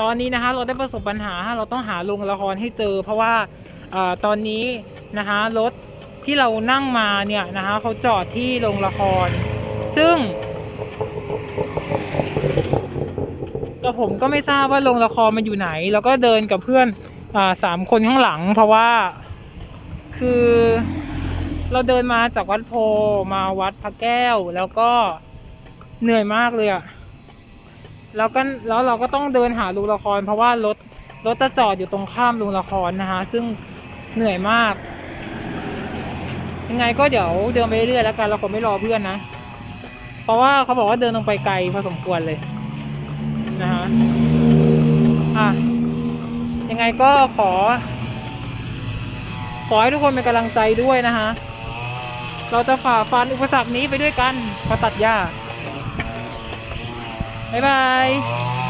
ตอนนี้นะคะเราได้ประสบปัญหาเราต้องหาโรงละครให้เจอ เพราะว่าอตอนนี้นะคะรถที่เรานั่งมาเนี่ยนะคะเขาจอดที่โรงละคร ซึ่งก็ผมก็ไม่ทราบว่าโรงละครมันอยู่ไหน แล้วก็เดินกับเพื่อนอสามคนข้างหลัง เพราะว่าคือเราเดินมาจากวัดโพมาวัดพระแก้ว แล้วก็เหนื่อยมากเลยอะ แล้วก็แล้วเราก็ต้องเดินหาโรงละคร เพราะว่ารถรถจะจอดอยู่ตรงข้ามโรงละครนะคะซึ่งเหนื่อยมาก ยังไงก็เดี๋ยวเดินไปเรื่อยๆแล้วกันเราคงไม่รอเพื่อนนะ เพราะว่าเขาบอกว่าเดินลงไปไกลพอสมควรเลยนะฮะอะยังไงก็ขอ ขอให้ทุกคนเป็นกำลังใจด้วยนะฮะเราจะฝ่าฟันอุปสรรคนี้ไปด้วยกันพอตัดหญ้า บ๊ายบาย